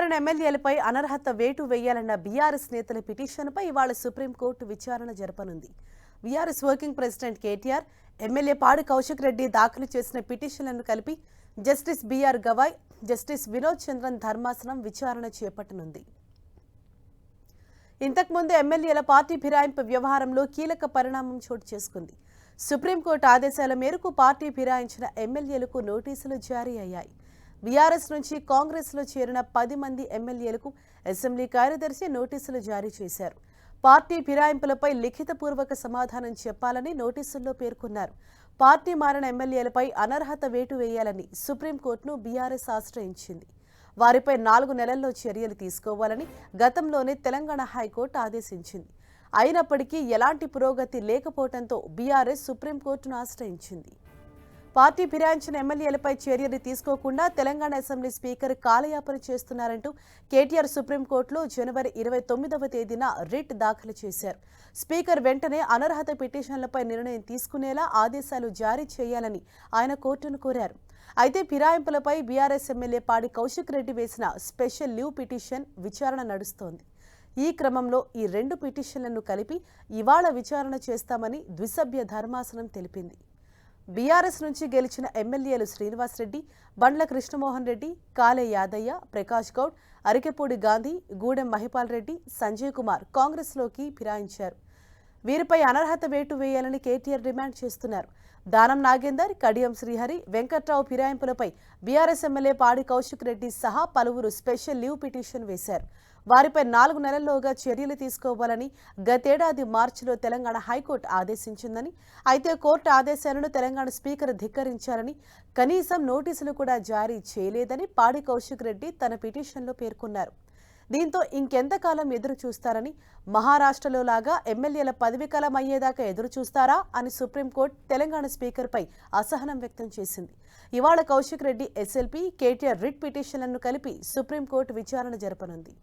మారిన ఎమ్మెల్యేలపై అనర్హత వేటు వేయాలన్న బీఆర్ఎస్ నేతల పిటిషన్పై ఇవాళ సుప్రీంకోర్టు విచారణ జరపనుంది. BRS working president KTR MLA Padi Kaushik Reddy దాఖలు చేసిన పిటిషన్లను కలిపి justice BR Gavai justice Vinod Chandran ధర్మాసనం విచారణ చేపట్టనుంది. ఇంతకుముందు ఎమ్మెల్యేల పార్టీ ఫిరాయింపు వ్యవహారంలో కీలక పరిణామం చోటు చేసుకుంది. సుప్రీంకోర్టు ఆదేశాల మేరకు పార్టీ ఫిరాయించిన ఎమ్మెల్యేలకు నోటీసులు జారీ అయ్యాయి. బీఆర్ఎస్ నుంచి కాంగ్రెస్లో చేరిన పది మంది ఎమ్మెల్యేలకు అసెంబ్లీ కార్యదర్శి నోటీసులు జారీ చేశారు. పార్టీ ఫిరాయింపులపై లిఖితపూర్వక సమాధానం చెప్పాలని నోటీసుల్లో పేర్కొన్నారు. పార్టీ మారిన ఎమ్మెల్యేలపై అనర్హత వేటు వేయాలని సుప్రీంకోర్టును బీఆర్ఎస్ ఆశ్రయించింది. వారిపై నాలుగు నెలల్లో చర్యలు తీసుకోవాలని గతంలోనే తెలంగాణ హైకోర్టు ఆదేశించింది. అయినప్పటికీ ఎలాంటి పురోగతి లేకపోవడంతో బీఆర్ఎస్ సుప్రీంకోర్టును ఆశ్రయించింది. పార్టీ ఫిరాయించిన ఎమ్మెల్యేలపై చర్యలు తీసుకోకుండా తెలంగాణ అసెంబ్లీ స్పీకర్ కాలయాపన చేస్తున్నారంటూ కేటీఆర్ సుప్రీంకోర్టులో జనవరి ఇరవై తొమ్మిదవ తేదీన రిట్ దాఖలు చేశారు. స్పీకర్ వెంటనే అనర్హత పిటిషన్లపై నిర్ణయం తీసుకునేలా ఆదేశాలు జారీ చేయాలని ఆయన కోర్టును కోరారు. అయితే ఫిరాయింపులపై బీఆర్ఎస్ ఎమ్మెల్యే పాడి కౌశిక్ రెడ్డి వేసిన స్పెషల్ లీవ్ పిటిషన్ విచారణ నడుస్తోంది. ఈ క్రమంలో ఈ రెండు పిటిషన్లను కలిపి ఇవాళ విచారణ చేస్తామని ద్విసభ్య ధర్మాసనం తెలిపింది. బీఆర్ఎస్ నుంచి గెలిచిన ఎమ్మెల్యేలు శ్రీనివాసరెడ్డి బండ్ల కృష్ణమోహన్ రెడ్డి కాలే యాదయ్య ప్రకాష్ గౌడ్ అరికెపూడి గాంధీ గూడెం మహిపాల్ రెడ్డి సంజయ్ కుమార్ కాంగ్రెస్లోకి ఫిరాయించారు. వీరిపై అనర్హత వేటు వేయాలని కేటీఆర్ డిమాండ్ చేస్తున్నారు. దానం నాగేందర్ కడియం శ్రీహరి వెంకట్రావు ఫిరాయింపులపై బీఆర్ఎస్ ఎమ్మెల్యే పాడి కౌశిక్ రెడ్డి సహా పలువురు స్పెషల్ లీవ్ పిటిషన్ వేశారు. వారిపై నాలుగు నెలల్లోగా చర్యలు తీసుకోవాలని గతేడాది మార్చిలో తెలంగాణ హైకోర్టు ఆదేశించిందని అయితే కోర్టు ఆదేశాలను తెలంగాణ స్పీకర్ ధిక్కరించారని కనీసం నోటీసులు కూడా జారీ చేయలేదని పాడి కౌశిక్ రెడ్డి తన పిటిషన్లో పేర్కొన్నారు. దీంతో ఇంకెంతకాలం ఎదురు చూస్తారని మహారాష్ట్రలో లాగా ఎమ్మెల్యేల పదవీకాలం అయ్యేదాకా ఎదురు చూస్తారా అని సుప్రీంకోర్టు తెలంగాణ స్పీకర్పై అసహనం వ్యక్తం చేసింది. ఇవాళ Kaushik Reddy SLP KTR writ పిటిషన్లను కలిపి సుప్రీంకోర్టు విచారణ జరపనుంది.